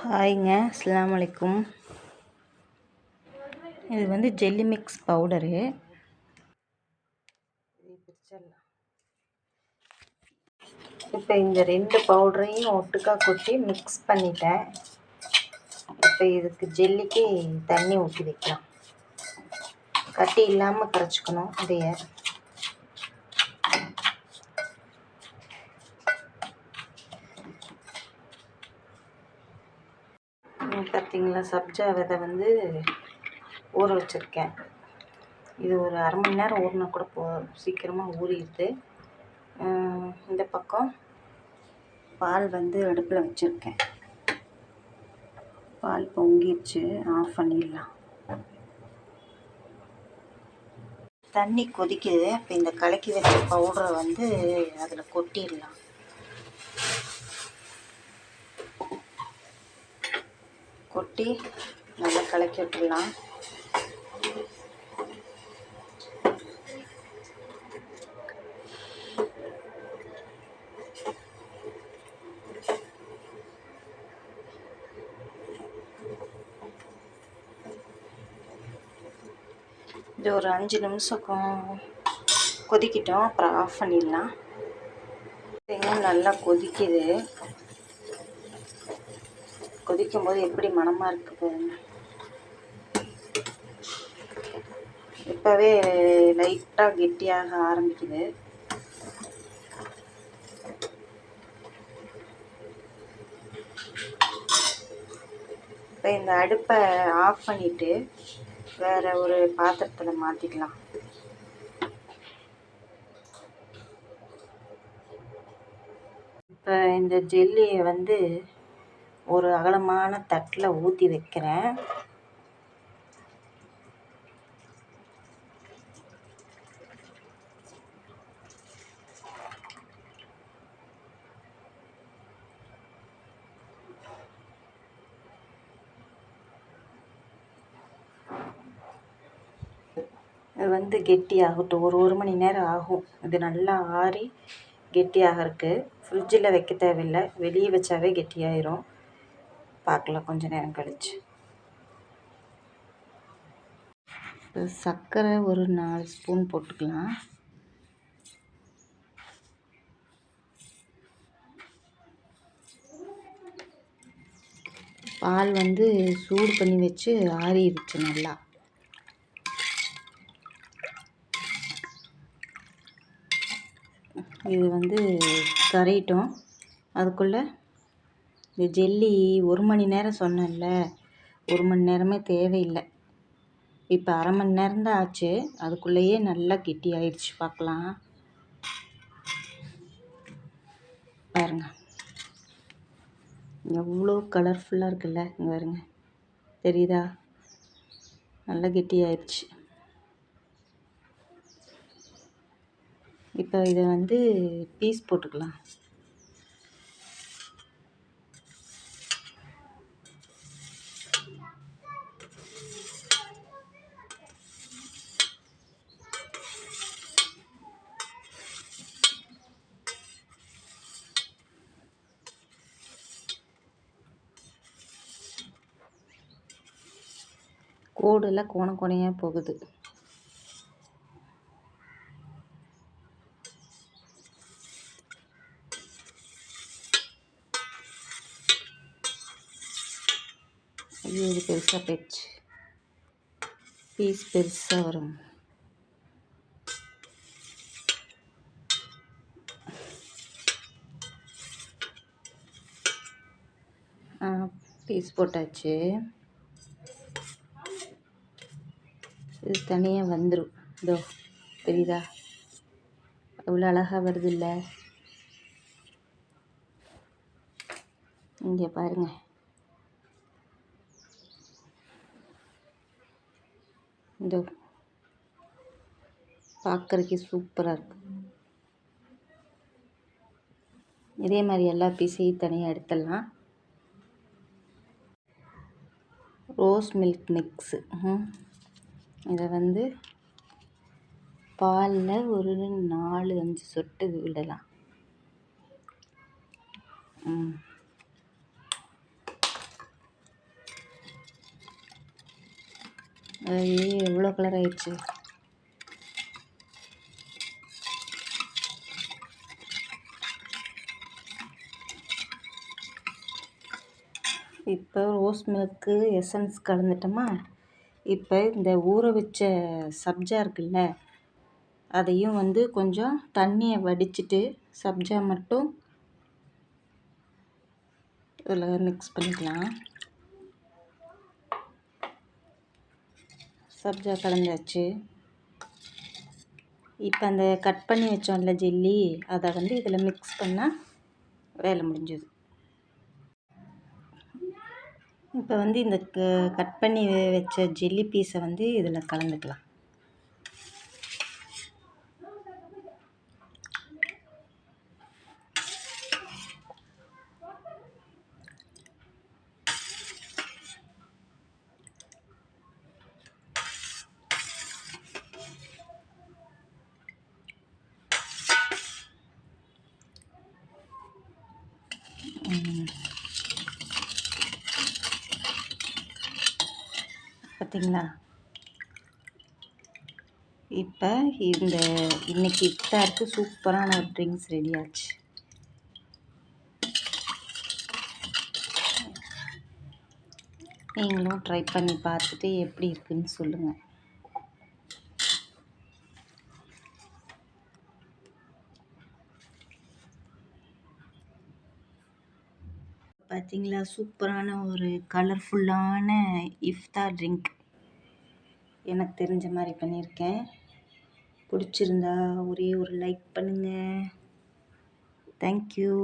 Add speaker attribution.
Speaker 1: ஹாய்ங்க அஸ்லாம் வலைக்கும் இது வந்து ஜெல்லி மிக்ஸ் பவுடரு. இப்போ இந்த ரெண்டு பவுடரையும் ஒட்டுக்கா கொட்டி மிக்ஸ் பண்ணிட்டேன். இப்போ இதுக்கு ஜெல்லிக்கு தண்ணி ஊற்றி வைக்கலாம். கட்டி இல்லாமல் கரைச்சிக்கணும் இதையை. பார்த்தீங்களா சப்ஜா விதை வந்து ஊற வச்சுருக்கேன். இது ஒரு அரை மணி நேரம் ஊறினா கூட போ சீக்கிரமாக ஊறிடுது. இந்த பக்கம் பால் வந்து அடுப்பில் வச்சுருக்கேன். பால் பொங்கிடுச்சு ஆஃப் பண்ணிடலாம். தண்ணி கொதிக்குது. இப்போ இந்த கலக்கி வச்ச பவுடரை வந்து அதில் கொட்டிடலாம். கொட்டி நல்லா கலக்கி விட்டுடலாம். இது ஒரு அஞ்சு நிமிஷம் கொதிக்கிட்டோம் அப்புறம் ஆஃப் பண்ணிடலாம். நல்லா கொதிக்குது. கொதிக்கும் போது எப்படி மனமாக இருக்கு பாருங்க இப்போவே லைட்டாக கெட்டியாக ஆரம்பிக்குது. இப்போ இந்த அடுப்பை ஆஃப் பண்ணிவிட்டு வேறு ஒரு பாத்திரத்தில் மாற்றிக்கலாம் இப்போ இந்த ஜெல்லியை வந்து ஒரு அகலமான தட்டில் ஊற்றி வைக்கிறேன். இது வந்து கெட்டி ஆகட்டும் ஒரு ஒரு மணி நேரம் ஆகும். இது நல்லா ஆறி கெட்டியாக இருக்குது ஃப்ரிட்ஜில் வைக்க தேவையில்லை. வெளியே வச்சாவே கெட்டியாயிரும். பார்க்கலாம். கொஞ்ச நேரம் கழிச்சு. சர்க்கரை ஒரு நாலு ஸ்பூன் போட்டுக்கலாம். பால் வந்து சூடு பண்ணி வச்சு ஆறிடுச்சு நல்லா. இது வந்து கரையிட்டோம். அதுக்குள்ளே இந்த ஜெல்லி ஒரு மணி நேரம் சொன்னேன்ல ஒரு மணி நேரமே தேவையில்லை. இப்போ அரை மணி நேரம் தான் ஆச்சு. அதுக்குள்ளேயே நல்லா கெட்டி ஆயிடுச்சு பார்க்கலாம். பாருங்க. எவ்வளோ கலர்ஃபுல்லாக இருக்குல்ல இங்கே பாருங்க. தெரியுதா? நல்லா கெட்டி ஆயிடுச்சு. இப்போ இதை வந்து பீஸ் போட்டுக்கலாம். கோடெல்லாம் கோண கோணையாக போகுது. ஐயோ இது பெருசாக போயிடுச்சு. பீஸ் பெருசாக வரும். பீஸ் போட்டாச்சு. இது தனியாக வந்துடும் இதோ தெரியுதா? எவ்வளோ அழகாக வருது இல்லை இங்கே பாருங்கள் இந்த பார்க்குறக்கு சூப்பராக இருக்குது இதே மாதிரி எல்லா பீஸையும் தனியாக எடுத்துடலாம். Rose milk mix. இதை வந்து பாலில் ஒரு நாலு அஞ்சு சொட்டு விடலாம். ஐயே எவ்வளோ கலர் ஆயிடுச்சு? இப்போ ரோஸ் மில்க்கு எசன்ஸ் கலந்துட்டோமா? இப்போ இந்த ஊற வச்ச சப்ஜா இருக்குல்ல அதையும் வந்து கொஞ்சம் தண்ணியை வடிச்சிட்டு சப்ஜா மட்டும் இதில் மிக்ஸ் பண்ணிக்கலாம். சப்ஜா கலந்தாச்சு. இப்போ அந்த கட் பண்ணி வச்சோம்ல ஜெல்லி அதை வந்து இதில் மிக்ஸ் பண்ணால் வேலை முடிஞ்சது. இப்போ வந்து இந்த கட் பண்ணி வச்ச ஜெல்லி பீஸை வந்து இதில் கலந்துக்கலாம். பார்த்தீங்களா இப்போ இந்த இன்னைக்கு இஃப்தாருக்கு சூப்பரான ஒரு ட்ரிங்க்ஸ் ரெடி ஆச்சு. நீங்களும் ட்ரை பண்ணி பார்த்துட்டு எப்படி இருக்குன்னு சொல்லுங்கள் பார்த்தீங்களா சூப்பரான ஒரு கலர்ஃபுல்லான இஃப்தார் ட்ரிங்க் எனக்கு தெரிஞ்ச மாதிரி பண்ணியிருக்கேன். பிடிச்சிருந்தா ஒரே ஒரு லைக் பண்ணுங்கள் தேங்க்யூ